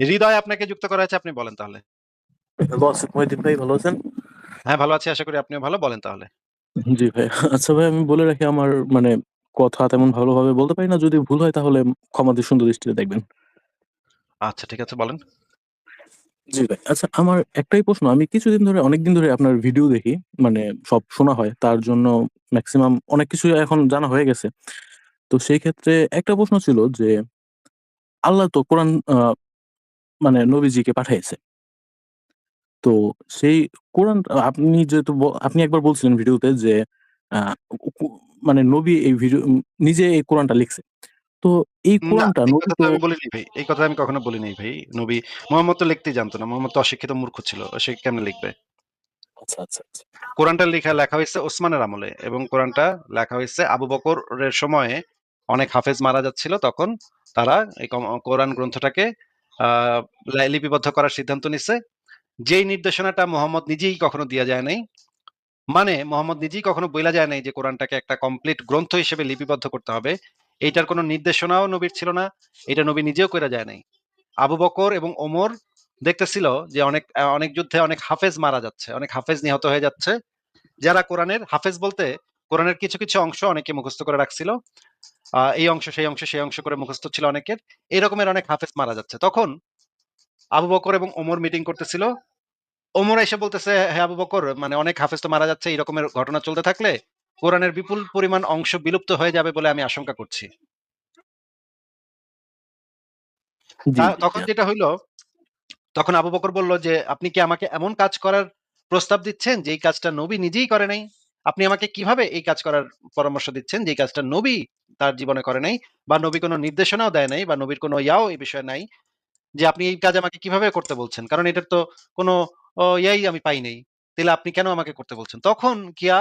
হৃদয় আপনাকে যুক্ত করা হয়েছে আপনি বলেন তাহলে। বস মহিউদ্দিন ভাই ভালো আছেন? হ্যাঁ, ভালো আছি। আশা করি আপনিও ভালো। বলেন তাহলে। জি ভাই। আচ্ছা ভাই আমি বলে রাখি আমার মানে কথা তেমন ভালোভাবে বলতে পারি না। যদি ভুল হয় তাহলে ক্ষমা দিয়ে সুন্দর দৃষ্টিতে দেখবেন। আচ্ছা ঠিক আছে বলেন। জি ভাই। আচ্ছা আমার একটাই প্রশ্ন। আমি কিছুদিন ধরে অনেকদিন ধরে আপনার ভিডিও দেখি। মানে সব শোনা হয়। তার জন্য ম্যাক্সিমাম অনেক কিছুই এখন জানা হয়ে গেছে। তো সেই ক্ষেত্রে একটা প্রশ্ন ছিল যে আল্লাহ তো কোরআন মানে নবীজিকে পাঠাইছে। তো সেই কোরআন আপনি যেহেতু ব আপনি একবার বলছিলেন ভিডিওতে যে আ কু মানে নবী এই ভিডিও উম নিজে এই কোরআনটা লিখছে। তো এই না, কোরআনটা এই নবী কথা তো তো আমি বলিনি ভাই। এই কথা আমি কখনো বলি নাই ভাই। নবী মোহাম্মদ তো লিখতেই জানতো না। মোহাম্মদ তো অশিক্ষিত মূর্খ ছিল। সে কেমনে লিখবে? আচ্ছা, আচ্ছা, আচ্ছা। কোরআনটা লিখা লেখা হইছে ওসমানের আমলে এবং কোরআনটা লেখা হইছে আবু বকরের সময়ে অনেক হাফেজ মারা যাচ্ছিল। তখন তারা এই কম কোরআন গ্রন্থটাকে লিপিবদ্ধ করার সিদ্ধান্ত নিচ্ছে যেই নির্দেশনাটা মোহাম্মদ নিজেই কখনো দিয়া যায় নাই। মানে মোহাম্মদ নিজেই কখনো বইলা যায় নাই যে কোরআনটাকে একটা কমপ্লিট গ্রন্থ হিসেবে লিপিবদ্ধ করতে হবে। এইটার কোনো নির্দেশনাও নবীর ছিল না। এটা নবী নিজেও কইরা যায় নাই। আবু বকর এবং ওমর দেখতেছিল যে অনেক অনেক যুদ্ধে অনেক হাফেজ মারা যাচ্ছে। অনেক হাফেজ নিহত হয়ে যাচ্ছে। যারা কোরআনের হাফেজ বলতে কোরআনের কিছু, কিছু অংশ অনেকে মুখস্থ করে রাখছিল। এই অংশ, সেই অংশ, সেই অংশ করে মুখস্থ ছিল অনেকের। এরকমের অনেক হাফেজ মারা যাচ্ছে। তখন আবু বকর এবং ওমর মিটিং করতেছিল। ওমর এসে বলতেছে, "হ্যাঁ আবু বকর মানে অনেক হাফেজ তো মারা যাচ্ছে। এরকমের ঘটনা চলতে থাকলে কোরআনের বিপুল পরিমাণ অংশ বিলুপ্ত হয়ে যাবে বলে আমি আশঙ্কা করছি।" তখন যেটা হইল, তখন আবু বকর বলল যে, "আপনি কি আমাকে এমন কাজ করার প্রস্তাব দিচ্ছেন যেই কাজটা নবী নিজেই করে নাই? আপনি আমাকে কীভাবে এই কাজ করার পরামর্শ দিচ্ছেন যে কাজটা নবী তার জীবনে করে নাই বা নবী কোনো নির্দেশনাও দেয় নাই বা নবীর কোনো ইয়াও এই বিষয়ে নাই যে আপনি এই কাজ আমাকে কীভাবে করতে বলছেন? কারণ এটার তো কোনো ইয়াই আমি পাই নাই। তাহলে আপনি কেন আমাকে করতে বলছেন?" তখন কিয়া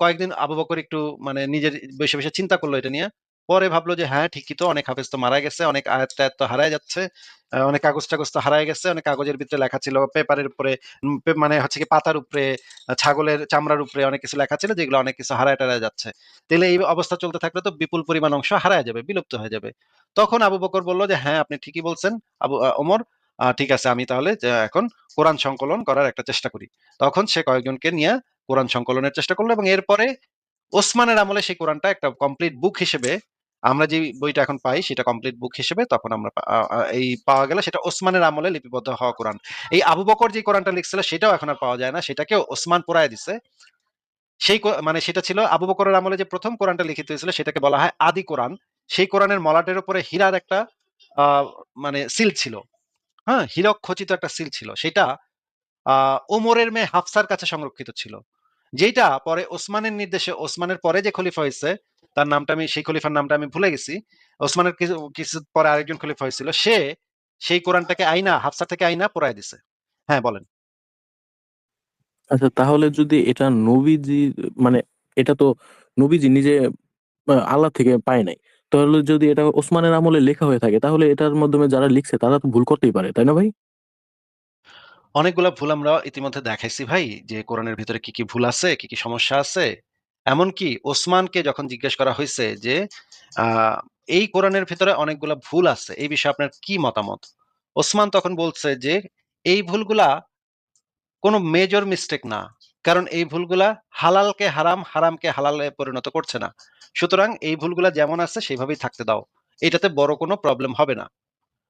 কয়েকদিন আবু বকর একটু মানে নিজের বসে, বসে চিন্তা করল এটা নিয়ে। পরে ভাবলো যে হ্যাঁ, ঠিকই তো অনেক হাফেজ তো মারা গেছে। অনেক আয়াত-টায়াত তো হারায় যাচ্ছে। অনেক কাগজ-টাগজ তো হারায় গেছে। অনেক কাগজের ভিতরে লেখা ছিল পেপারের উপরে মানে হচ্ছে গিয়ে পাতার উপরে, ছাগলের চামড়ার উপরে অনেক কিছু লেখা ছিল যেগুলো অনেক কিছু হারায়-টারায় যাচ্ছে। তাইলে এই অবস্থা চলতে থাকলে তো বিপুল পরিমাণ অংশ হারায় যাবে, বিলুপ্ত হয়ে যাবে। তখন আবু বকর বলল যে, "হ্যাঁ, আপনি ঠিকই বলছেন আবু ওমর। ঠিক আছে আমি তাহলে এখন কোরআন সংকলন করার একটা চেষ্টা করি।" তখন সে কয়েকজনকে নিয়ে কোরআন সংকলনের চেষ্টা করল এবং এরপরে ওসমানের আমলে সেই কোরআনটা একটা কমপ্লিট বুক হিসেবে আমরা যে বইটা এখন পাই সেটা কমপ্লিট বুক হিসেবে তখন আমরা এই পাওয়া গেল সেটা ওসমানের আমলে লিপিবদ্ধ হওয়া কোরআন। এই আবু বকর যে কোরআনটা লিখছিল সেটাও এখন আর পাওয়া যায় না। সেটাকেও ওসমান পোড়ায় দিছে। সেই মানে সেটা ছিল আবু বকরের আমলে যে ১ম কোরআনটা লিখিত হয়েছিল সেটাকে বলা হয় আদি কোরআন। সেই কোরআনের মলাটের উপরে হীরার একটা মানে সিল ছিল। হ্যাঁ? হীরক খচিত একটা সিল ছিল। সেটা আ ওমরের মেয়ে হাফসার কাছে সংরক্ষিত ছিল। যেটা পরে ওসমানের নির্দেশে ওসমানের পরে যে খলিফা হইছে, তার নামটা আমি সেই খলিফার নামটা আমি ভুলে গেছি। ওসমানের কিছু কিছু পরে আরেকজন খলিফা হয়েছিল। সে সেই কোরআনটাকে আইনা হাফসা থেকে আইনা পোড়ায় দিছে। হ্যাঁ, বলেন। আচ্ছা তাহলে যদি এটা নবীজি মানে এটা তো নবীজি নিজে আল্লাহ থেকে পায় নাই। তাহলে যদি এটা ওসমানের আমলে লেখা হয়ে থাকে তাহলে এটার মাধ্যমে যারা লিখছে তারা তো ভুল করতেই পারে। তাই না ভাই? অনেকগুলা ভুল আমরা ইতিমধ্যে দেখাইছি ভাই যে কোরআনের ভিতরে কি, কি ভুল আছে, কি, কি সমস্যা আছে। এমনকি ওসমানকে যখন জিজ্ঞেস করা হইছে যে এই কোরআনের ভিতরে অনেকগুলো ভুল আছে। এই বিষয়ে আপনার কি মতামত? ওসমান তখন বলছে যে এই ভুলগুলা কোন মেজর মিস্টেক না। কারণ এই ভুলগুলা হালালকে হারাম, হারামকে হালালে পরিণত করছে না। সুতরাং এই ভুলগুলা যেমন আছে সেভাবেই থাকতে দাও। এটাতে বড় কোনো প্রবলেম হবে না।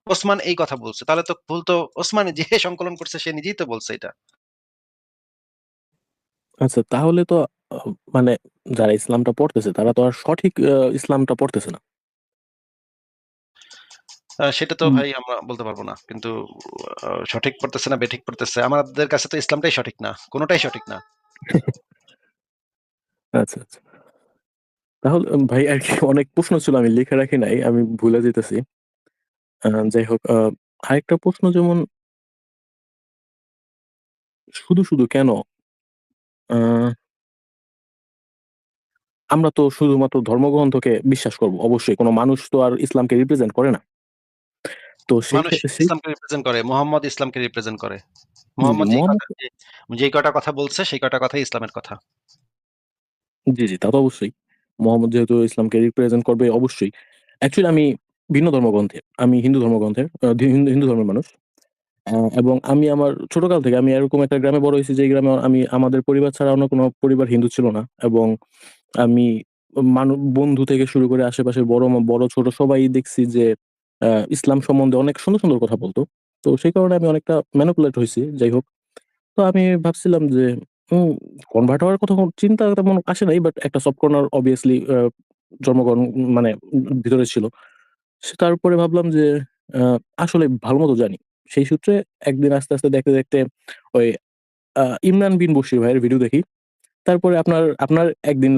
ওসমান এই কথা বলছে। তাহলে তো ভুল তো ওসমান যে সংকলন করছে সে নিজেই তো বলছে এটা। আচ্ছা তাহলে তো আ মানে যারা ইসলামটা পড়তেছে তারা তো আর সঠিক আ ইসলামটা পড়তেছে না। আ সেটা তো হুম। ভাই আমরা বলতে পারব না। কিন্তু আ সঠিক পড়তেছে না বেঠিক পড়তেছে। আমাদের কাছে তো ইসলামটাই সঠিক না। কোনটাই সঠিক না। আচ্ছা, আচ্ছা। তাহলে উম ভাই আরকি অনেক প্রশ্ন ছিল আমি লিখে রাখি নাই। আমি ভুলে যাইতেছি। আ যাই হোক আ আরেকটা প্রশ্ন যেমন শুধু, শুধু কেন আ আমরা তো শুধুমাত্র ধর্মগ্রন্থকে বিশ্বাস করব। অবশ্যই কোনো মানুষ তো আর ইসলামকে রিপ্রেজেন্ট করে না। তো ইসলামকে রিপ্রেজেন্ট করে। মোহাম্মদ ইসলামকে রিপ্রেজেন্ট করে। মোহাম্মদ যেই কটা যে কটা কথা বলছে সেই কটা কথাই ইসলামের কথা। জি, জি, তা তো অবশ্যই। মোহাম্মদ যেহেতু ইসলামকে রিপ্রেজেন্ট করবে অবশ্যই। অ্যাকচুয়ালি আমি ভিন্ন ধর্মগ্রন্থের। আমি হিন্দু ধর্মগ্রন্থের হিন্দু ধর্মের মানুষ। এবং আমি আমার ছোটকাল থেকে আমি এরকম একটা গ্রামে বড় হয়েছি যে গ্রামে আমি আমাদের পরিবার ছাড়া অন্য কোনো পরিবার হিন্দু ছিল না। এবং আমি মানু বন্ধু থেকে শুরু করে আশেপাশে বড় বড় ছোট সবাই দেখছি যে ইসলাম সম্বন্ধে অনেক সুন্দর, সুন্দর কথা বলত। তো সেই কারণে আমি অনেকটা ম্যানিপুলেট হইছি, যাই হোক। তো আমি ভাবছিলাম যে উম কনভার্ট হওয়ার কথা চিন্তা তেমন আসে নাই। বাট একটা সফট কর্নার obviously জন্মগ্রহণ মানে ভিতরে ছিল। সে তারপরে ভাবলাম যে আ আসলে ভালোমতো জানি। সেই সূত্রে একদিন আস্তে, আস্তে দেখতে, দেখতে ওই ইমরান বিন বশির ভাইয়ের ভিডিও দেখি। তারপরে আপনার আপনার একদিন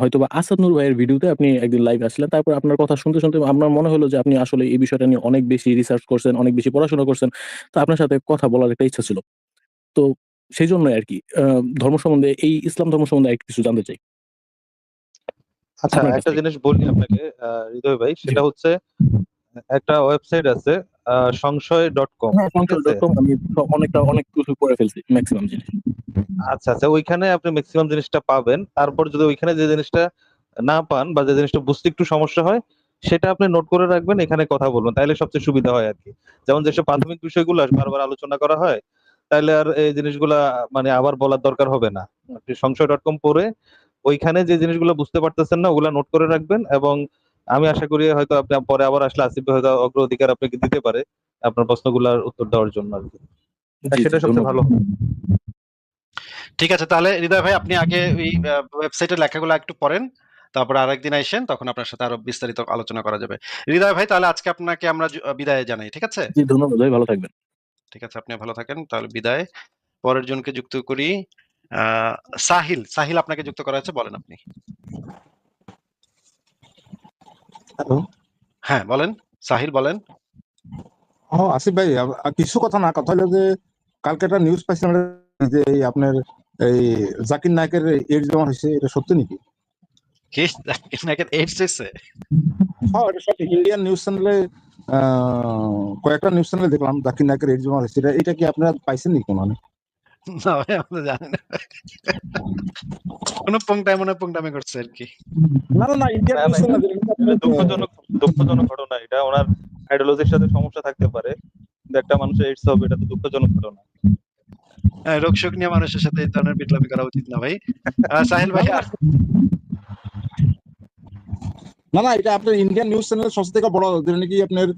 হয়তোবা আসাদ নূর ভাইয়ের ভিডিওতে আপনি একদিন লাইভ আসছিলেন। তারপর আপনার কথা শুনতে, শুনতে আমার মনে হলো যে আপনি আসলে এই বিষয়টা নিয়ে অনেক বেশি রিসার্চ করছেন, অনেক বেশি পড়াশোনা করছেন। তো আপনার সাথে কথা বলার একটা ইচ্ছা ছিল। তো সেইজন্যই আরকি আ ধর্ম সম্বন্ধে এই ইসলাম ধর্ম সম্বন্ধে আরেকটু কিছু জানতে চাই। আচ্ছা একটা জিনিস বলি আপনাকে হৃদয় ভাই সেটা হচ্ছে একটা ওয়েবসাইট আছে আ সংশয়.com হ্যাঁ, স অনেকটা অনেক কিছু পড়ে ফেলছি মেক্সিমাম জিনিস। আচ্ছা, আচ্ছা ওইখানে আপনি মেক্সিমাম জিনিসটা পাবেন। তারপর যদি ওইখানে যে জিনিসটা না পান বা যে জিনিসটা বুঝতে একটু সমস্যা হয় সেটা আপনি নোট করে রাখবেন, এখানে কথা বলবেন। তাইলে সবচেয়ে সুবিধা হয় আরকি। যেমন যেসব প্রাথমিক বিষয়গুলো বারবার আলোচনা করা হয়, তাহলে আর এই জিনিসগুলা মানে আবার বলার দরকার হবে না। আপনি সংশয় ডট কম পড়ে ওইখানে যে জিনিসগুলো বুঝতে পারতেছেন না ওগুলা নোট করে রাখবেন এবং আমি আশা করি হয়তো আপনি পরে আবার আসলে আসিফ হয়তো অগ্রাধিকার আপনাকে দিতে পারে আপনার প্রশ্নগুলার উত্তর দেওয়ার জন্য আরকি। জি, জি সেটা সবচেয়ে ভালো ঠিক আছে তাহলে হৃদয় ভাই আপনি আগে ওই ওয়েবসাইটের লেখাগুলো একটু পড়েন। তারপরে আরেকদিন আইসেন তখন আপনার সাথে আরও বিস্তারিত আলোচনা করা যাবে। হৃদয় ভাই তাহলে আজকে আপনাকে আমরা বিদায় জানাই। ঠিক আছে? জি ধন্যবাদ ভাই ভালো থাকবেন। ঠিক আছে আপনি ভালো থাকেন। তাহলে বিদায়। পরের জনকে যুক্ত করি। সাহিল, সাহিল আপনাকে যুক্ত করা হয়েছে বলেন আপনি। হ্যালো। হ্যাঁ, বলেন। সাহিল বলেন। ও আসিফ ভাই কিছু কথা না। কথা হলো যে কালকে একটা নিউজ পাইছিলাম যে এই আপনার এই জাকির নায়কের এইডস বেমার হইছে। এটা সত্যি নাকি? কি? জাকির নায়কের এইডস হইছে? হ্যাঁ, এটা সত্যি। ইন্ডিয়ান নিউজ চ্যানেলে আ কয়েকটা নিউজ চ্যানেলে দেখলাম জাকির নায়কের এইডস বেমার হইছে। এটা এটা কি আপনারা পাইছেন নাকি কোনখানে? না ভাই আমরা জানি না। কোন পুংটায় মনে পুংটামি করছে আরকি। না, না, না ইন্ডিয়ান না, না, দুঃখজনক দুঃখজনক ঘটনা এটা। উনার আইডিওলজির সাথে সমস্যা থাকতে পারে। কিন্তু একটা মানুষের এইডস হবে এটা তো দুঃখজনক ঘটনা। হ্যাঁ, রোগ-শোক নিয়ে মানুষের সাথে এই ধরনের বিটলামি করা উচিত না ভাই। সাহিল ভাই না, না এটা আপনার ইন্ডিয়ান নিউজ চ্যানেল সবচেয়ে থেকে বড় যেটা নাকি আপনার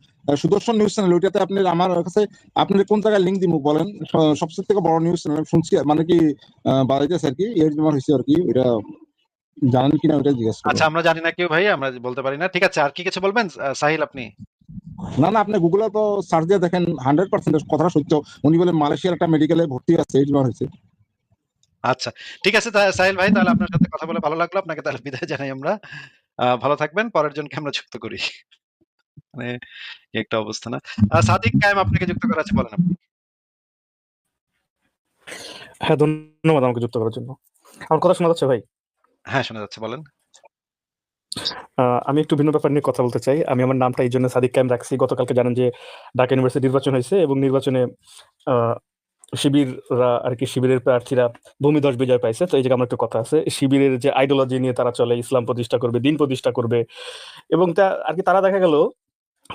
সুদর্শন নিউজ চ্যানেল ওইটাতে আপনি আমার কাছে আপনি কোন জায়গায় লিঙ্ক দিমু বলেন? সবচেয়ে থেকে বড় নিউজ চ্যানেল শুনছি মানে কি বাড়াইতেছে আরকি এইডস বেমার হইছে আরকি। এটা জানেন কিনা ওইটা জিজ্ঞেস আচ্ছা আমরা জানি না কেউ ভাই আমরা বলতে পারি না। ঠিক আছে আর কি কিছু বলবেন সাহিল আপনি? না, না আপনি গুগলে তো সার্চ দিয়ে দেখেন 100% কথাটা সত্য। উনি বলে মালয়েশিয়ার একটা মেডিকেলে ভর্তি আছে এইডস বেমার হইছে। আচ্ছা। ঠিক আছে সাহিল ভাই তাহলে আপনার সাথে কথা বলে ভালো লাগল। আপনাকে তাহলে বিদায় জানাই আমরা। ভালো থাকবেন। পরের জনকে আমরা যুক্ত করি। মানে একটা অবস্থা না? সাদিক কায়েম আপনাকে যুক্ত করা আছে বলেন আপনি। হ্যাঁ, ধন্যবাদ আমাকে যুক্ত করার জন্য। আমার কথা শোনা যাচ্ছে ভাই? হ্যাঁ, শোনা যাচ্ছে বলেন। আমি একটু ভিন্ন ব্যাপার নিয়ে কথা বলতে চাই। আমি আমার নামটা এইজন্য সাদিক কায়েম রাখছি। গতকালকে জানেন যে ঢাকা ইউনিভার্সিটি নির্বাচন হয়েছে এবং নির্বাচনে শিবিররা আরকি শিবিরের প্রার্থীরা ভূমিধস বিজয় পাইছে। তো এই জায়গায় আমার একটু কথা আছে। শিবিরের যে আইডিওলজি নিয়ে তারা চলে, ইসলাম প্রতিষ্ঠা করবে, দিন প্রতিষ্ঠা করবে এবং তা আর কি তারা দেখা গেল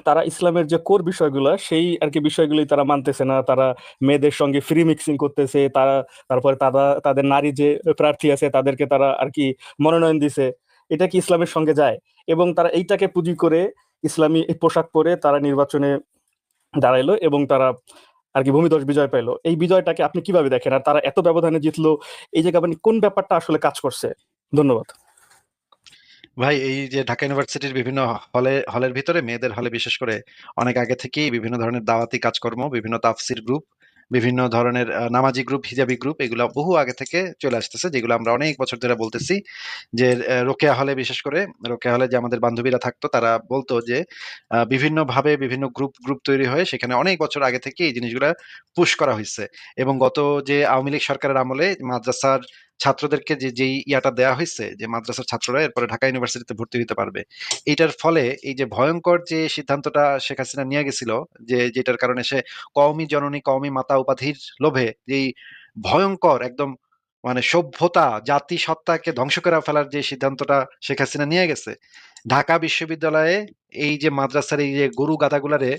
তারা ইসলামের যে কোর বিষয়গুলো সেই আরকি বিষয়গুলোই তারা মানতেছে না। তারা মেয়েদের সঙ্গে ফ্রি মিক্সিং করতেছে। তারা তারপরে তারা তাদের নারী যে প্রার্থী আছে তাদেরকে তারা আরকি মনোনয়ন দিছে। এটা কি ইসলামের সঙ্গে যায়? এবং তারা এইটাকে পুঁজি করে ইসলামী পোশাক পরে তারা নির্বাচনে দাঁড়াইলো এবং তারা আর কি ভূমিধস বিজয় পাইলো। এই বিজয়টাকে আপনি কীভাবে দেখেন? আর তারা এত ব্যবধানে জিতলো, এই জায়গায় মানে কোন ব্যাপারটা আসলে কাজ করছে? ধন্যবাদ। ভাই এই যে ঢাকা ইউনিভার্সিটির বিভিন্ন হলে হলের ভিতরে মেয়েদের হলে বিশেষ করে অনেক আগে থেকেই বিভিন্ন ধরনের দাওয়াতি কাজকর্ম, বিভিন্ন তাফসির গ্রুপ, বিভিন্ন ধরনের নামাজি গ্রুপ, হিজাবি গ্রুপ এগুলো বহু আগে থেকে চলে আসতেছে। যেগুলো আমরা অনেক বছর ধরে বলতেছি যে রোকেয়া হলে বিশেষ করে রোকেয়া হলে যে আমাদের বান্ধবীরা থাকতো তারা বলতো যে বিভিন্নভাবে বিভিন্ন গ্রুপ, গ্রুপ তৈরি হয়ে সেখানে অনেক বছর আগে থেকেই এই জিনিসগুলা পুশ করা হয়েছে এবং গত যে আওয়ামী লীগ সরকারের আমলে মাদ্রাসার ছাত্রদেরকে যে যেই ইয়াটা দেয়া হয়েছে যে মাদ্রাসার ছাত্ররা এরপরে ঢাকা ইউনিভার্সিটিতে ভর্তি হইতে পারবে। এইটার ফলে এই যে ভয়ঙ্কর যে সিদ্ধান্তটা শেখ হাসিনা নিয়ে গেছিল যে যেটার কারণে সে কওমি জননী, কওমি মাতা উপাধির লোভে যেই ভয়ঙ্কর একদম মানে সভ্যতা, জাতিসত্তাকে ধ্বংস করে ফেলার যে সিদ্ধান্তটা শেখ হাসিনা নিয়ে গেছে, ঢাকা বিশ্ববিদ্যালয়ে এই যে মাদ্রাসার এই যে গরু গাধাগুলারে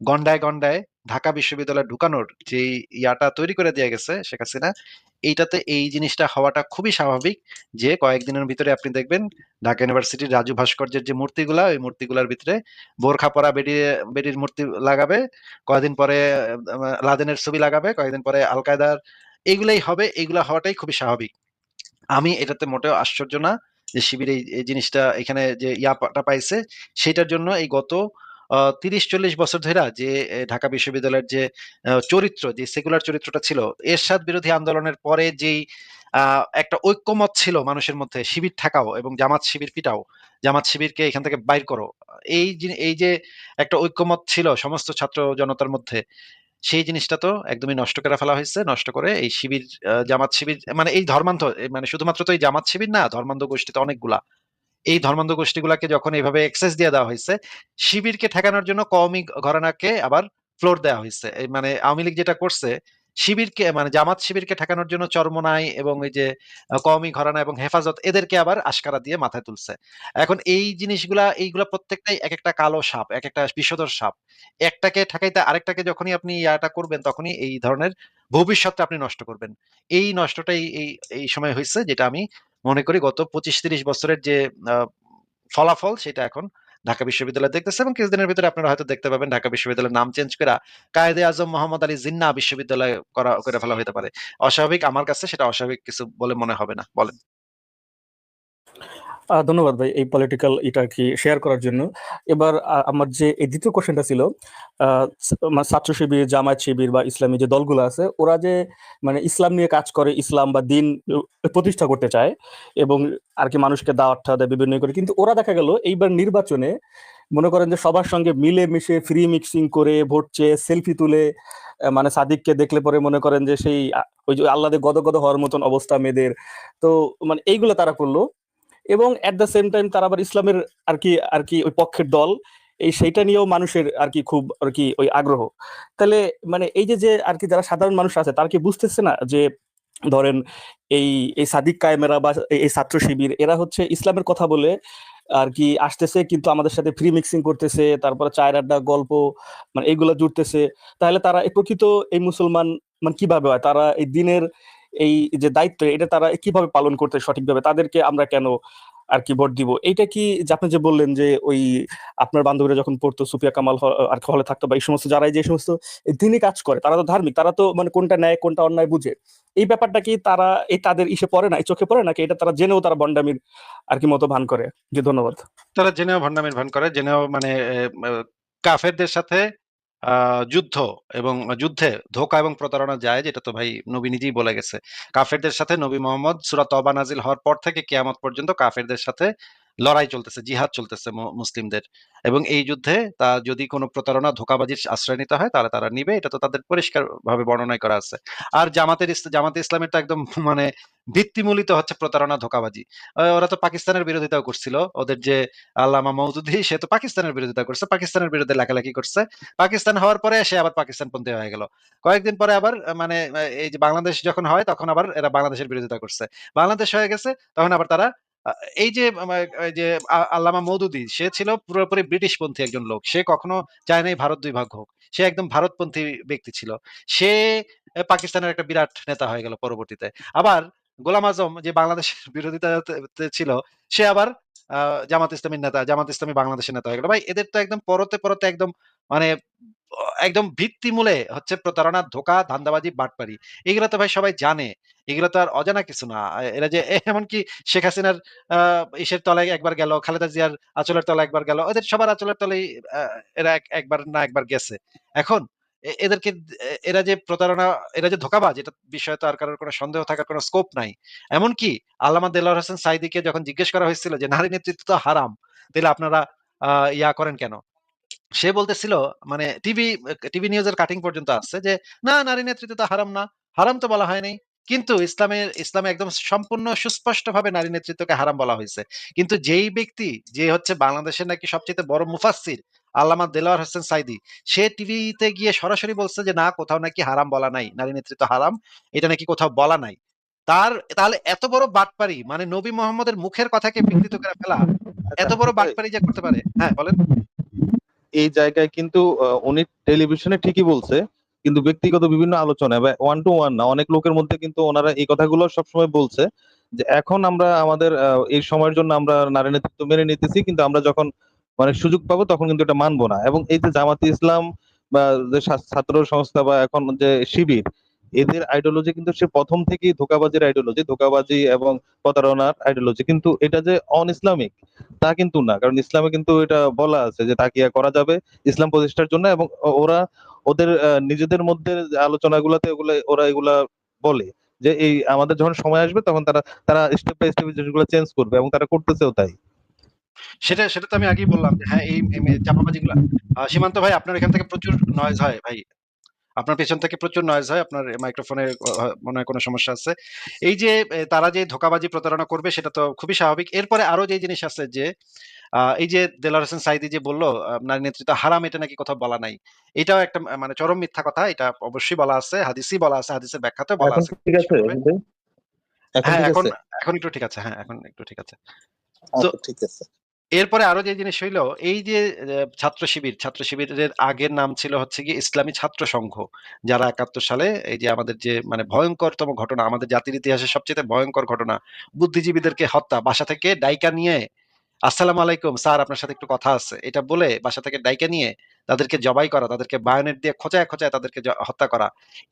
গন্ডায় গন্ডায় ঢাকা বিশ্ববিদ্যালয়ে ঢুকানোর যে ইয়াটা তৈরি করে দেয়া গেছে শেখ হাসিনা, এইটাতে এই জিনিসটা হওয়াটা খুবই স্বাভাবিক যে কয়েকদিনের ভিতরে আপনি দেখবেন ঢাকা ইউনিভার্সিটির রাজু ভাস্কর্যের যে মূর্তিগুলা, ওই মূর্তিগুলার ভিতরে বোরখা পরা বেডি, বেডির মূর্তি লাগাবে, কয়েকদিন পরে লাদেনের ছবি লাগাবে, কয়েকদিন পরে আল কায়দার, এইগুলাই হবে, এইগুলা হওয়াটাই খুবই স্বাভাবিক। আমি এটাতে মোটেও আশ্চর্য না যে শিবির এই জিনিসটা এখানে যে ইয়াটা পাইছে সেটার জন্য এই গত তিরিশ, চল্লিশ বছর ধরে যে ঢাকা বিশ্ববিদ্যালয়ের যে চরিত্র, যে সেকুলার চরিত্রটা ছিল, এরশাদ বিরোধী আন্দোলনের পরে যেই একটা ঐক্যমত ছিল মানুষের মধ্যে, শিবির ঠেকাও এবং জামাত শিবির পিটাও, জামাত শিবিরকে এখান থেকে বাইর করো, এই এই যে একটা ঐক্যমত ছিল সমস্ত ছাত্র জনতার মধ্যে, সেই জিনিসটা তো একদমই নষ্ট করে ফেলা হয়েছে নষ্ট করে এই শিবির জামাত শিবির মানে এই ধর্মান্ধ এ মানে শুধুমাত্র তো এই জামাত শিবির না, ধর্মান্ধ গোষ্ঠী তো অনেকগুলা এই ধর্মান্ধ গোষ্ঠীগুলাকে যখন এইভাবে এক্সেস দিয়ে দেওয়া হয়েছে, শিবিরকে ঠেকানোর জন্য কওমি ঘরানাকে আবার ফ্লোর দেওয়া হয়েছে। মানে আওয়ামী লীগ যেটা করছে, শিবিরকে মানে জামাত শিবিরকে ঠেকানোর জন্য চরমনাই এবং এই যে কওমি ঘরানা এবং হেফাজত এদেরকে আবার আশকারা দিয়ে মাথায় তুলছে। এখন এই জিনিসগুলা, এইগুলা প্রত্যেকটাই এক একটা কালো সাপ এক একটা বিষধর সাপ। একটাকে ঠেকাইতে আরেকটাকে যখনই আপনি ইয়াটা করবেন, তখনই এই ধরনের ভবিষ্যৎটা আপনি নষ্ট করবেন। এই নষ্টটাই এই এই সময় হয়েছে, যেটা আমি মনে করি গত পঁচিশ তিরিশ বছরের যে ফলাফল সেটা এখন ঢাকা বিশ্ববিদ্যালয় দেখতেছে এবং কিছুদিনের ভিতরে আপনারা হয়তো দেখতে পাবেন ঢাকা বিশ্ববিদ্যালয়ের নাম চেঞ্জ করে কায়েদে আজম মোহাম্মদ আলী জিন্না বিশ্ববিদ্যালয় করা, করে ফেলা হতে পারে। অস্বাভাবিক আমার কাছে সেটা অস্বাভাবিক কিছু বলে মনে হবে না। বলেন। ধন্যবাদ ভাই এই পলিটিক্যাল এটা কি শেয়ার করার জন্য। এবার আমার যে এই দ্বিতীয় কোশ্চেনটা ছিল মানে ছাত্র শিবির, জামায়াত শিবির বা ইসলামী যে দলগুলো আছে, ওরা যে মানে ইসলাম নিয়ে কাজ করে, ইসলাম বা দিন প্রতিষ্ঠা করতে চায় এবং আর কি মানুষকে দাওয়াত দেয়, বিভিন্ন করে, কিন্তু ওরা দেখা গেল এইবার নির্বাচনে মনে করেন যে সবার সঙ্গে মিলে মিশে ফ্রি মিক্সিং করে, ভোট চেয়ে সেলফি তুলে মানে সাদিককে দেখলে পরে মনে করেন যে সেই ওই যে আল্লাহদের গদ গদ হওয়ার মতন অবস্থা মেয়েদের। তো মানে এইগুলো তারা করল। এবং এট দ্য সেম টাইম তারা আবার ইসলামের আর কি আর কি ওই পক্ষের দল, এই সেইটা নিয়েও মানুষের আর কি খুব আর কি ওই আগ্রহ। তাহলে মানে এই যে যে আর কি যারা সাধারণ মানুষ আছে, তারা কি বুঝতেছে না যে, ধরেন এই এই সাদিক কায়েমেরা বা এই- ছাত্র শিবির, এরা হচ্ছে ইসলামের কথা বলে আর কি আসতেছে কিন্তু আমাদের সাথে ফ্রি মিক্সিং করতেছে, তারপরে চায়ের আড্ডা, গল্প মানে এইগুলো জুড়তেছে। তাহলে তারা প্রকৃত এই মুসলমান মানে কীভাবে হয়? তারা এই দিনের এই যে দায়িত্ব, এটা তারা কীভাবে পালন করতে সঠিকভাবে, তাদেরকে আমরা কেন আর কি ভোট দিব? এইটা কি আপনি যে বললেন যে ওই আপনার বান্ধবীরা যখন পড়তো, সুফিয়া কামাল আর হলে থাকতো বা এই সমস্ত যারা এই যে সমস্ত দিনই কাজ করে, তারা তো ধার্মিক, তারা তো মানে কোনটা ন্যায়, কোনটা অন্যায় বুঝে। এই ব্যাপারটা কি তারা এই তাদের ইসে পড়ে না, এই চোখে পড়ে নাকি এটা তারা জেনেও তারা বন্ডামির আর কি মতো ভান করে? যে ধন্যবাদ। তারা জেনেও ভণ্ডামির ভান করে, জেনেও মানে কাফেরদের সাথে যুদ্ধ এবং যুদ্ধে ধোকা এবং প্রতারণা যায়, যেটা তো ভাই নবী নিজেই বলে গেছে। কাফেরদের সাথে নবী মোহাম্মদ সুরা তবা নাজিল হওয়ার পর থেকে কেয়ামত পর্যন্ত কাফেরদের সাথে লড়াই চলতেছে, জিহাদ চলতেছে মুসলিমদের। এবং এই যুদ্ধে তা যদি কোনো প্রতারণা, ধোকাবাজির আশ্রয় নিতে হয়, তাহলে তারা নিবে। এটা তো তাদের পরিষ্কার ভাবে বর্ণনায় করা আছে। আর জামাতের জামাতে ইসলামের তো একদম মানে ভিত্তিমূলিত হচ্ছে প্রতারণা, ধোকাবাজি। ওরা তো পাকিস্তানের বিরোধিতাও করছিল। ওদের যে আল্লামা মৌদুদি সে তো পাকিস্তানের বিরোধিতা করছে। পাকিস্তানের বিরুদ্ধে লেখালেখি করছে। পাকিস্তান হওয়ার পরে সে আবার পাকিস্তানপন্থী হয়ে গেল। কয়েকদিন পরে আবার মানে এই যে বাংলাদেশ যখন হয়, তখন আবার এরা বাংলাদেশের বিরোধিতা করছে। বাংলাদেশ হয়ে গেছে, তখন আবার তারা এই যে যে আল্লামা মৌদুদি, সে ছিল পুরোপুরি ব্রিটিশপন্থী একজন লোক। সে কখনো চায় নাই ভারত দুই ভাগ হোক। সে একদম ভারতপন্থী ব্যক্তি ছিল। সে পাকিস্তানের একটা বিরাট নেতা হয়ে গেল পরবর্তীতে। আবার গোলাম আজম যে, বাংলাদেশের বিরোধিতা ছিল, সে আবার জামাত ইসলামীর নেতা, জামাত ইসলামী বাংলাদেশের নেতা হয়ে গেল। ভাই, এদের তো একদম পরতে পরতে একদম মানে একদম ভিত্তিমূলে হচ্ছে প্রতারণা, ধোকা, ধান্দাবাজি, বাটপারি। এগুলো তো ভাই সবাই জানে। এগুলো তো আর অজানা কিছু না। এরা যে এমনকি শেখ হাসিনার আহ ইসের তলায় একবার গেল, খালেদা জিয়ার আঁচলের তলায় একবার গেল, ওদের সবার আঁচলের তলায় এরা একবার না একবার গেছে। এখন এদেরকে এরা যে প্রতারণা, এরা যে ধোকাবাজ, এটা বিষয়ে তো আর কারোর কোনো সন্দেহ থাকার কোনো স্কোপ নাই। এমনকি আল্লামা দেলোয়ার হোসেন সাইদিকে যখন জিজ্ঞেস করা হয়েছিল যে, নারী নেতৃত্ব তো হারাম তাহলে আপনারা ইয়া করেন কেন? সে বলতেছিল মানে টিভি টিভি নিউজের কাটিং পর্যন্ত আসছে যে, না, নারী নেতৃত্ব তো হারাম না, হারাম তো বলা হয়নি। কিন্তু ইসলামের, ইসলামে একদম সম্পূর্ণ সুস্পষ্টভাবে নারী নেতৃত্বকে হারাম বলা হয়েছে। কিন্তু যেই ব্যক্তি, যে হচ্ছে বাংলাদেশের নাকি সবচেয়ে বড় মুফাসসির, আল্লামা দেলোয়ার হোসেন সাইদি, সে টিভিতে গিয়ে সরাসরি বলছে যে, না, কোথাও নাকি হারাম বলা নাই, নারী নেতৃত্ব হারাম, এটা নাকি কোথাও বলা নাই। তার, তাহলে এত বড় বাটপারি মানে নবী মোহাম্মদের মুখের কথাকে বিকৃত করে ফেলা, এত বড় বাটপারি যে করতে পারে? হ্যাঁ বলেন। এই জায়গায় কিন্তু উনি টেলিভিশনে ঠিকই বলছে, কিন্তু ব্যক্তিগত বিভিন্ন আলোচনা, বা ওয়ান টু ওয়ান না, অনেক লোকের মধ্যে কিন্তু ওনারা এই কথাগুলো সবসময় বলছে, যে এখন আমরা আমাদের এই সময়ের জন্য আমরা নারী নেতৃত্ব মেনে নিতেছি, কিন্তু আমরা যখন মানে সুযোগ পাবো, তখন কিন্তু এটা মানবো না। এবং এই যে জামাতে ইসলাম বা যে ছাত্র সংস্থা বা এখন যে শিবির এদের আইডিওলজি কিন্তু সে প্রথম থেকেই ধোকাবাজির আইডিওলজি ধোকাবাজি এবং প্রতারণার আইডিওলজি কিন্তু এটা যে অন ইসলামিক তা কিন্তু না। কারণ ইসলামে কিন্তু এটা বলা আছে যে তাকিয়া করা যাবে ইসলাম প্রতিষ্ঠার জন্য এবং ওরা ওদের নিজেদের মধ্যে আলোচনাগুলোতে ওগুলো, ওরা এগুলা বলে যে এই আমাদের যখন সময় আসবে তখন তারা তারা স্টেপ বাই স্টেপ জিনিসগুলো চেঞ্জ করবে এবং তারা করতেছেও তাই। সেটা সেটা তো আমি আগেই বললাম যে হ্যাঁ এই চাপাবাজি গুলা সীমান্ত ভাই, আপনার এখান থেকে প্রচুর নয়েজ হয় ভাই। আপনার পেছন থেকে প্রচুর নয়েজ হয় আপনার মাইক্রোফোনে মনে হয় কোনো সমস্যা আছে। এই যে তারা যে ধোকাবাজি প্রতারণা করবে সেটা তো খুবই স্বাভাবিক। এরপরে আরও যে জিনিস আছে যে এই যে দেলার হোসেন সাইদি যে বলল নারী নেতৃত্ব হারাম এটা নাকি কোথাও বলা নাই। এটাও একটা মানে চরম মিথ্যা কথা এটা অবশ্যই বলা আছে হাদিসই বলা আছে হাদিসের ব্যাখ্যাতেও বলা আছে। ঠিক আছে হ্যাঁ এখন এখন একটু ঠিক আছে হ্যাঁ এখন একটু ঠিক আছে। আচ্ছা ঠিক আছে। এরপরে আরও যে জিনিস হইল, এই যে ছাত্র শিবির, ছাত্র শিবিরের আগের নাম ছিল হচ্ছে কি ইসলামী ছাত্র সংঘ, যারা একাত্তর সালে এই যে আমাদের যে মানে ভয়ঙ্করতম ঘটনা, আমাদের জাতির ইতিহাসের সবচেয়ে ভয়ঙ্কর ঘটনা, বুদ্ধিজীবীদেরকে হত্যা, বাসা থেকে ডাইকা নিয়ে, আসসালামু আলাইকুম, স্যার, আপনার সাথে একটু কথা আছে। এটা বলে বাসা থেকে ডাইকা নিয়ে তাদেরকে জবাই করা, তাদেরকে বায়নের দিয়ে খোঁচায় খোঁচায় তাদেরকে হত্যা করা।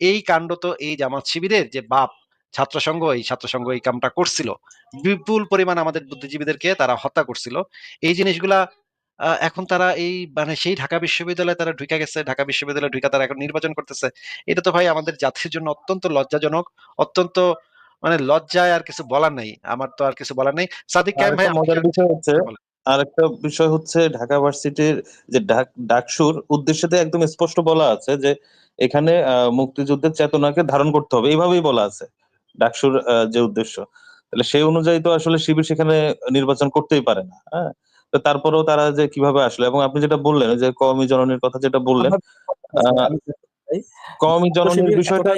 এই কাণ্ড তো এই জামাত শিবিরের যে বাপ ছাত্র সংঘ এই ছাত্র সংঘ এই কামটা করছিল। বিপুল পরিমাণ আমাদের বুদ্ধিজীবীদেরকে তারা হত্যা করছিল। এই জিনিসগুলা এখন তারা এই মানে সেই ঢাকা বিশ্ববিদ্যালয়ে তারা ঢুকে গেছে ঢাকা বিশ্ববিদ্যালয়ে ঢুকে তারা এখন নির্বাচন করতেছে। এটা তো ভাই আমাদের জাতির জন্য অত্যন্ত লজ্জাজনক অত্যন্ত মানে লজ্জায় আর কিছু বলার নাই। আমার তো আর কিছু বলার নেই। সাদিক কায়েম ভাই মজার বিষয় হচ্ছে বলেন। আরেকটা বিষয় হচ্ছে ঢাকা ভার্সিটির যে ডাক ডাকসুর উদ্দেশ্যতে একদম স্পষ্ট বলা আছে যে এখানে আহ, মুক্তিযুদ্ধের চেতনাকে ধারণ করতে হবে। এইভাবেই বলা আছে। ডাকসুর যে উদ্দেশ্য। তাহলে সেই অনুযায়ী তো আসলে শিবির সেখানে নির্বাচন করতেই পারে না হ্যাঁ? তো তারপরেও তারা যে কীভাবে আসলো এবং আপনি যেটা বললেন যে কওমি জননীর কথা যেটা বললেন কওমি জননীর বিষয়টা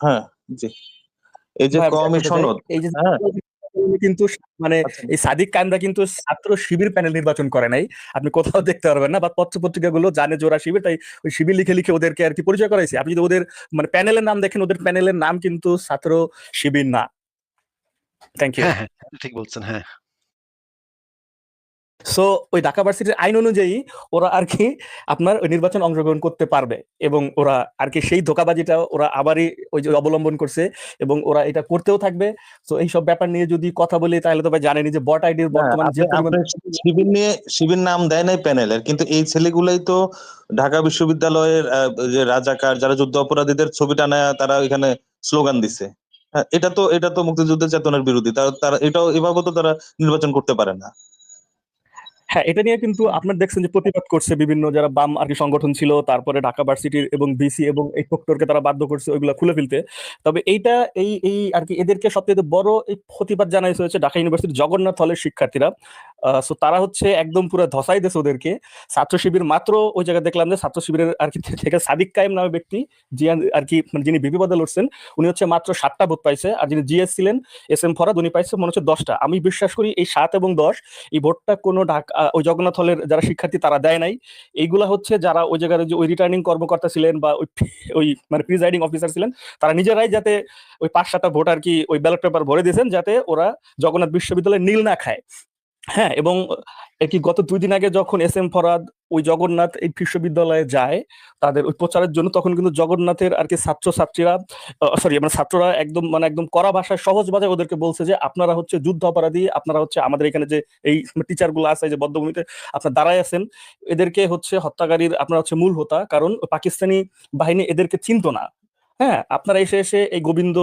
হ্যাঁ জি। এই যে কমি কওমি সনদ হ্যাঁ। কিন্তু মানে আচ্ছা। এই সাদিক কায়েমরা কিন্তু ছাত্র শিবির প্যানেল নির্বাচন করে নাই। আপনি কোথাও দেখতে পারবেন না বা পত্র পত্রিকাগুলো জানে জোড়া শিবির তাই ওই শিবির লিখে লিখে ওদেরকে আর কি পরিচয় করাইছে। আপনি যদি ওদের মানে প্যানেলের নাম দেখেন ওদের প্যানেলের নাম কিন্তু ছাত্র শিবির না। থ্যাংক ইউ হ্যাঁ ঠিক বলছেন হ্যাঁ। সো ওই ঢাকা ভার্সিটির আইন অনুযায়ী ওরা আর কি আপনার ওই নির্বাচন অংশগ্রহণ করতে পারবে এবং ওরা আর কি সেই ধোকাবাজিটা ওরা আবারই ওই যে অবলম্বন করছে এবং ওরা এটা করতেও থাকবে। তো এই সব ব্যাপার নিয়ে যদি কথা বলি তাহলে তো ভাই জানেনই যে বট আইডির না, বর্তমানে যে শিবির নিয়ে শিবির নাম দেয় নাই প্যানেলের কিন্তু এই ছেলেগুলাই তো ঢাকা বিশ্ববিদ্যালয়ের যে রাজাকার যারা যুদ্ধ অপরাধীদের ছবি টানায় তারা এখানে স্লোগান দিছে। হ্যাঁ, এটা তো এটা তো মুক্তিযুদ্ধের চেতনার বিরোধী। তারা এটাও এভাবে তো তারা নির্বাচন করতে পারে না। হ্যাঁ এটা নিয়ে কিন্তু আপনার দেখছেন যে প্রতিবাদ করছে বিভিন্ন যারা বাম আর কি সংগঠন ছিল, তারপরে ঢাকা ভার্সিটির এবং বিসি এবং এই প্রক্টরকে তারা বাধ্য করছে ওইগুলো খুলে ফেলতে। তবে এইটা, এই এই আর কি এদেরকে সবচেয়ে বড় এই প্রতিবাদ জানাইছে হচ্ছে ঢাকা ইউনিভার্সিটির জগন্নাথ হলের শিক্ষার্থীরা। সো তারা হচ্ছে একদম পুরো ধসাই দিয়েছে ওদেরকে। ছাত্র শিবির মাত্র ওই জায়গায় দেখলাম যে ছাত্র শিবিরের আর কি থেকে সাদিক কায়েম নামে ব্যক্তি যে আর কি মানে যিনি বিপি পদে লড়ছেন উনি হচ্ছে মাত্র সাতটা ভোট পাইছে। আর যিনি জিএস ছিলেন, এস এম ফরাদ, উনি পাইছে মনে হচ্ছে দশটা। আমি বিশ্বাস করি এই সাত এবং দশ, এই ভোটটা কোনো ঢাকা ওই জগন্নাথ হলের যারা শিক্ষার্থী তারা দেয় নাই। এইগুলা হচ্ছে যারা ওই জায়গার যে ওই রিটার্নিং কর্মকর্তা ছিলেন বা ওই ওই মানে প্রিজাইডিং অফিসার ছিলেন, তারা নিজেরাই যাতে ওই পাঁচ সাতটা ভোট আর কি ওই ব্যালট পেপার ভরে দিয়েছেন, যাতে ওরা জগন্নাথ বিশ্ববিদ্যালয়ে নীল না খায়। হ্যাঁ এবং কি গত দুই দিন আগে যখন এস এম ফরাদ ওই জগন্নাথ এই বিশ্ববিদ্যালয়ে যায়, তাদের ওই প্রচারের জন্য তখন কিন্তু জগন্নাথের আর কি ছাত্র ছাত্রীরা সরি মানে ছাত্ররা একদম মানে একদম কড়া ভাষায় সহজ ভাষায় ওদেরকে বলছে যে, আপনারা হচ্ছে যুদ্ধ অপরাধী, আপনারা হচ্ছে আমাদের এখানে যে এই টিচারগুলো আছে যে বদ্ধভূমিতে আপনার দাঁড়ায় আছেন, এদেরকে হচ্ছে হত্যাকারীর, আপনারা হচ্ছে মূল হোতা, কারণ পাকিস্তানি বাহিনী এদেরকে চিনতো না। হ্যাঁ আপনারা এসে এসে এই গোবিন্দ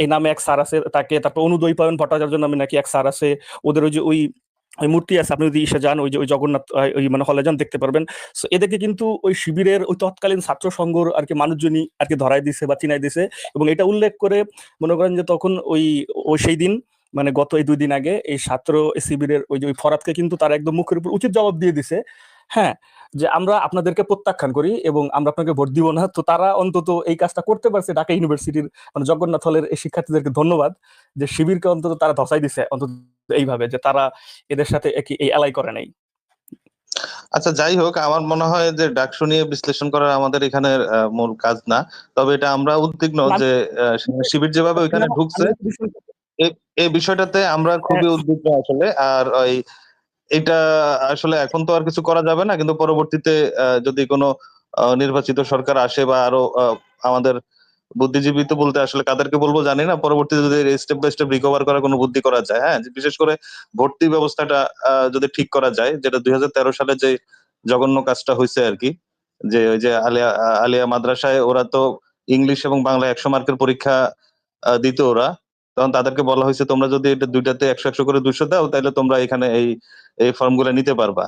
এই নামে এক স্যার আছে, তাকে তারপর অনুদয়পায়ন ভট্টাচার্য নামে নাকি এক স্যার আছে, ওদের ওই যে ওই ওই মূর্তি আছে আপনি যদি ইসে যান ওই যে ওই জগন্নাথ ওই মানে হলে যান দেখতে পারবেন। সো এদেরকে কিন্তু ওই শিবিরের ওই তৎকালীন ছাত্র সংঘর আর কি মানুষজনই আর কি ধরাই দিছে বা চিনাই দিছে এবং এটা উল্লেখ করে মনে করেন যে তখন ওই ওই সেই দিন মানে গত এই দুই দিন আগে এই ছাত্র শিবিরের ওই যে ওই ফরাতকে কিন্তু তারা একদম মুখের উপর উচিত জবাব দিয়ে দিছে। হ্যাঁ, যে আমরা আপনাদেরকে প্রত্যাখ্যান করি এবং আমরা আপনাকে ভোট দিব না। তো তারা অন্তত এই কাজটা করতে পারছে ঢাকা ইউনিভার্সিটির মানে জগন্নাথ হলের এই শিক্ষার্থীদেরকে ধন্যবাদ। যে শিবিরকে অন্তত তারা ধসাই দিছে অন্তত এইভাবে যে তারা এদের সাথে এই এলাই করে নাই। আচ্ছা যাই হোক আমার মনে হয় যে ডাকসু নিয়ে বিশ্লেষণ করা আমাদের এখানের আ মূল কাজ না। তবে এটা আমরা উদ্বিগ্ন যে শিবির যেভাবে ওইখানে ঢুকছে এই বিষয়টাতে আমরা খুবই হ্যাঁ। উদ্বিগ্ন আসলে। আর ওই এটা আসলে এখন তো আর কিছু করা যাবে না। কিন্তু পরবর্তীতে যদি কোনো নির্বাচিত সরকার আসে বা আরও আমাদের বুদ্ধিজীবী তো বলতে আসলে কাদেরকে বলব জানি না। পরবর্তীতে যদি স্টেপ বাই স্টেপ রিকভার করার কোনো বুদ্ধি করা যায়, হ্যাঁ? বিশেষ করে ভর্তি ব্যবস্থাটা যদি ঠিক করা যায়, যেটা ২০১৩ সালে যে জঘন্য কাজটা হয়েছে আর কি যে ওই যে আলিয়া আলিয়া মাদ্রাসায় ওরা তো ইংলিশ এবং বাংলা ১০০ মার্কের পরীক্ষা দিত ওরা। তখন তাদেরকে বলা হয়েছে তোমরা যদি এটা ২ টাতে ১০০, ১০০ করে ২০০ দাও তাহলে তোমরা এখানে এই, এই ফর্মগুলা নিতে পারবা।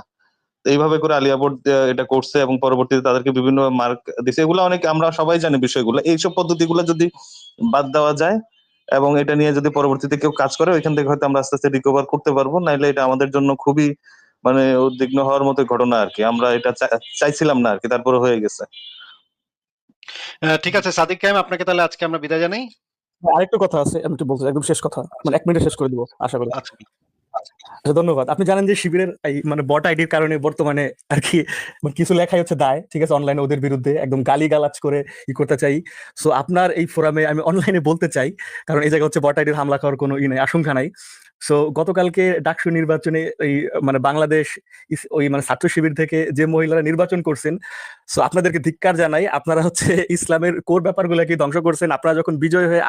এইভাবে করে আলিয়া বোর্ড এটা করছে এবং পরবর্তীতে তাদেরকে বিভিন্ন মার্ক দিছে। এগুলো অনেক আমরা সবাই জানি বিষয়গুলো। এইসব পদ্ধতিগুলো যদি বাদ দেওয়া যায় এবং এটা নিয়ে যদি পরবর্তীতে কেউ কাজ করে ওইখান থেকে হয়তো আমরা আস্তে, আস্তে রিকভার করতে পারব। নাইলে এটা আমাদের জন্য খুবই মানে উদ্বিগ্ন হওয়ার মতো ঘটনা আর কি আমরা এটা চাইছিলাম না আরকি। তারপরে হয়ে গেছে। ঠিক আছে সাদিক কায়েম আপনাকে তাহলে আজকে আমরা বিদায় জানাই। আরেকটু কথা আছে। আমি একটু বলতে একদম শেষ কথা। মানে এক মিনিটে শেষ করে দিব আশা করি। আচ্ছা। আচ্ছা ধন্যবাদ। আপনি জানেন যে শিবিরের এই মানে বট আইডির কারণে বর্তমানে আর কি কিছু লেখাই হচ্ছে দায়। ঠিক আছে? অনলাইনে ওদের বিরুদ্ধে একদম গালি গালাজ করে ই করতে চাই। সো আপনার এই ফোরামে আমি অনলাইনে বলতে চাই। কারণ এই জায়গা হচ্ছে বট আইডির হামলা খাওয়ার কোনো ই নাই, আশঙ্কা নাই। সো গতকালকে ডাকসু নির্বাচনে ওই মানে বাংলাদেশ ওই মানে ছাত্র শিবির থেকে যে মহিলারা নির্বাচন করছেন, সো আপনাদেরকে ধিক্কার জানাই। আপনারা হচ্ছে ইসলামের কোর ব্যাপারগুলাকে ধ্বংস করছেন। আপনারা যখন বিজয় হয়ে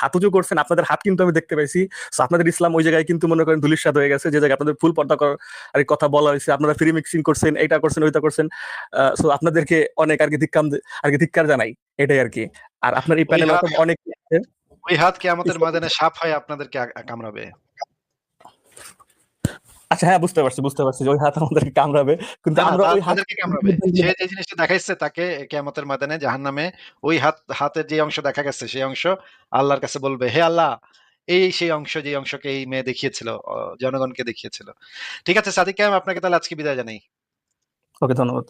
হাত উঁচু করছেন, আপনাদের হাত কিন্তু আমি দেখতে পাইছি। সো আপনাদের ইসলাম ওই জায়গায় কিন্তু মনে করেন ধূলিসাৎ হয়ে গেছে। যে জায়গায় আপনাদের ফুল পর্দা করার আরকি কথা বলা হয়েছে আপনারা ফ্রি মিক্সিং করছেন, এটা করছেন, ওইটা করছেন। সো আপনাদেরকে অনেক আর কি ধিক্কাম আর কি ধিক্কার জানাই। এটাই আর কি আর আপনার এই প্যানেলে অনেক ওই হাত কিয়ামতের ময়দানে সাপ হয় আপনাদেরকে কামড়াবে। আচ্ছা হ্যাঁ, বুঝতে পারছি, বুঝতে পারছি ওই হাত আমাদেরকে কামড়াবে। কিন্তু আমরা ওই হাত কামড়াবে। সে যে জিনিসটা দেখাইছে তাকে কিয়ামতের ময়দানে জাহান্নামে ওই হাত হাতের যে অংশ দেখা গেছে সেই অংশ আল্লাহর কাছে বলবে, "হে আল্লাহ এই সেই অংশ যে অংশকে এই মেয়ে দেখিয়েছিল, জনগণকে দেখিয়েছিল।" ঠিক আছে সাদিক কায়েম আপনাকে তাহলে আজকে বিদায় জানাই। ওকে ধন্যবাদ।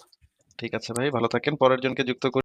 ঠিক আছে ভাই ভালো থাকেন। পরের জনকে যুক্ত করি।